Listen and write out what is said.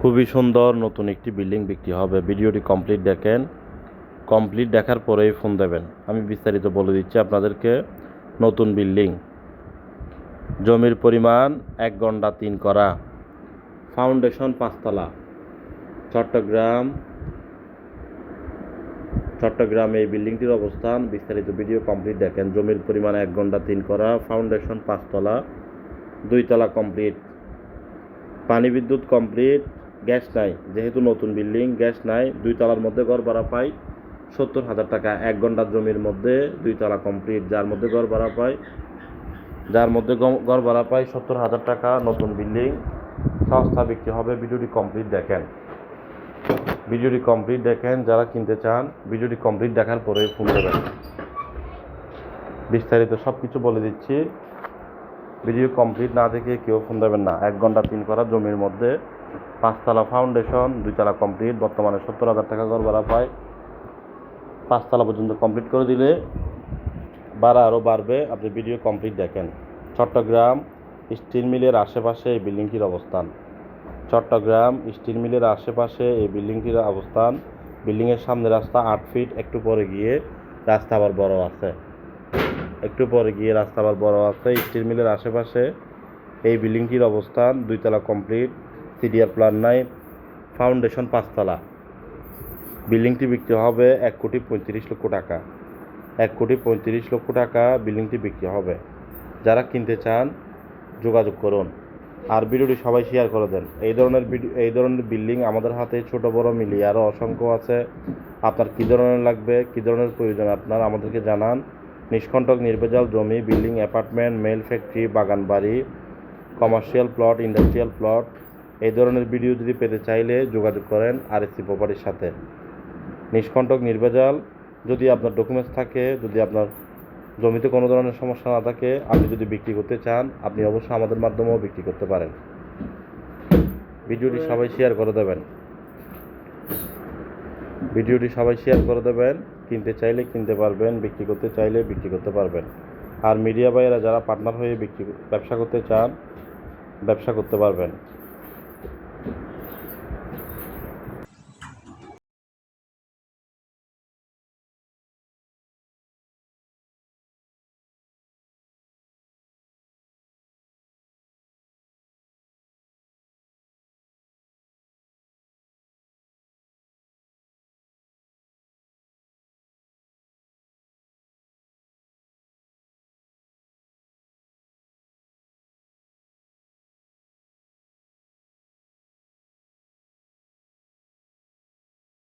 খুবই সুন্দর নতুন একটি বিল্ডিং বিক্রি হবে। ভিডিওটি কমপ্লিট দেখেন। কমপ্লিট দেখার পরেই ফোন দেবেন। আমি বিস্তারিত বলে দিচ্ছি আপনাদেরকে নতুন বিল্ডিং। জমির পরিমাণ এক ঘণ্টা তিন করা। ফাউন্ডেশন পাঁচতলা। চট্টগ্রাম। চট্টগ্রামে এই বিল্ডিংটির অবস্থান। বিস্তারিত ভিডিও কমপ্লিট দেখেন। জমির পরিমাণ এক ঘণ্টা তিন করা। ফাউন্ডেশন পাঁচতলা। দুইতলা কমপ্লিট। পানি বিদ্যুৎ কমপ্লিট। গ্যাস নাই, যেহেতু নতুন বিল্ডিং, গ্যাস নাই, দুই তলার মধ্যে ঘর ভাড়া পাই সত্তর হাজার টাকা। এক ঘণ্টার জমির মধ্যে দুই তলা কমপ্লিট যার মধ্যে ঘর ভাড়া পাই, যার মধ্যে ঘর ভাড়া পাই সত্তর হাজার টাকা নতুন বিল্ডিং। সংস্থা বিক্রি হবে, ভিডিওটি কমপ্লিট দেখেন। ভিডিওটি কমপ্লিট দেখেন, যারা কিনতে চান, ভিডিওটি কমপ্লিট দেখার পরে ফোন দেবেন বিস্তারিত সব কিছু বলে দিচ্ছি। ভিডিও কমপ্লিট না দেখে কেউ ফোন দেবেন না। এক ঘণ্টা তিন করা জমির মধ্যে পাঁচতলা ফাউন্ডেশন দুইতলা কমপ্লিট বর্তমানে সত্তর হাজার টাকা ঘর ভাড়া পায়। পাঁচতলা পর্যন্ত কমপ্লিট করে দিলে ভাড়া আরও বাড়বে। আপনি ভিডিও কমপ্লিট দেখেন। চট্টগ্রাম স্টিল মিলের আশেপাশে এই বিল্ডিংটির অবস্থান। চট্টগ্রাম স্টিল মিলের আশেপাশে এই বিল্ডিংটির অবস্থান। বিল্ডিংয়ের সামনে রাস্তা আট ফিট একটু পরে গিয়ে রাস্তা আবার বড় আছে। একটু পরে গিয়ে রাস্তা আবার বড় আছে। স্টিল মিলের আশেপাশে এই বিল্ডিংটির অবস্থান, দুইতলা কমপ্লিট সিডিআর প্ল্যান নাই ফাউন্ডেশন পাঁচতলা। বিল্ডিংটি বিক্রি হবে এক কোটি পঁয়ত্রিশ লক্ষ টাকা। এক কোটি পঁয়ত্রিশ লক্ষ টাকা বিল্ডিংটি বিক্রি হবে। যারা কিনতে চান, যোগাযোগ করুন। আর ভিডিওটি সবাই শেয়ার করে দেন। এই ধরনের ভিডিও এই ধরনের বিল্ডিং আমাদের হাতে ছোট, বড়, মিলিয়ে আরও অসংখ্য আছে। আপনার কী ধরনের লাগবে, কী ধরনের প্রয়োজন আপনার, আমাদেরকে জানান। নিষ্কণ্টক, নির্ভেজাল জমি বিল্ডিং অ্যাপার্টমেন্ট মেল ফ্যাক্টরি বাগান বাড়ি কমার্শিয়াল প্লট ইন্ডাস্ট্রিয়াল প্লট এই ধরনের ভিডিও যদি পেতে চাইলে যোগাযোগ করেন আর এসি প্রপার্টির সাথে। নিষ্কণ্টক নির্ভেজাল যদি আপনার ডকুমেন্টস থাকে যদি আপনার জমিতে কোনো ধরনের সমস্যা না থাকে আপনি যদি বিক্রি করতে চান আপনি অবশ্যই আমাদের মাধ্যমেও বিক্রি করতে পারেন। ভিডিওটি সবাই শেয়ার করে দেবেন। ভিডিওটি সবাই শেয়ার করে দেবেন। কিনতে চাইলে কিনতে পারবেন বিক্রি করতে চাইলে বিক্রি করতে পারবেন। আর মিডিয়া বাইরা যারা পার্টনার হয়ে বিক্রি ব্যবসা করতে চান ব্যবসা করতে পারবেন।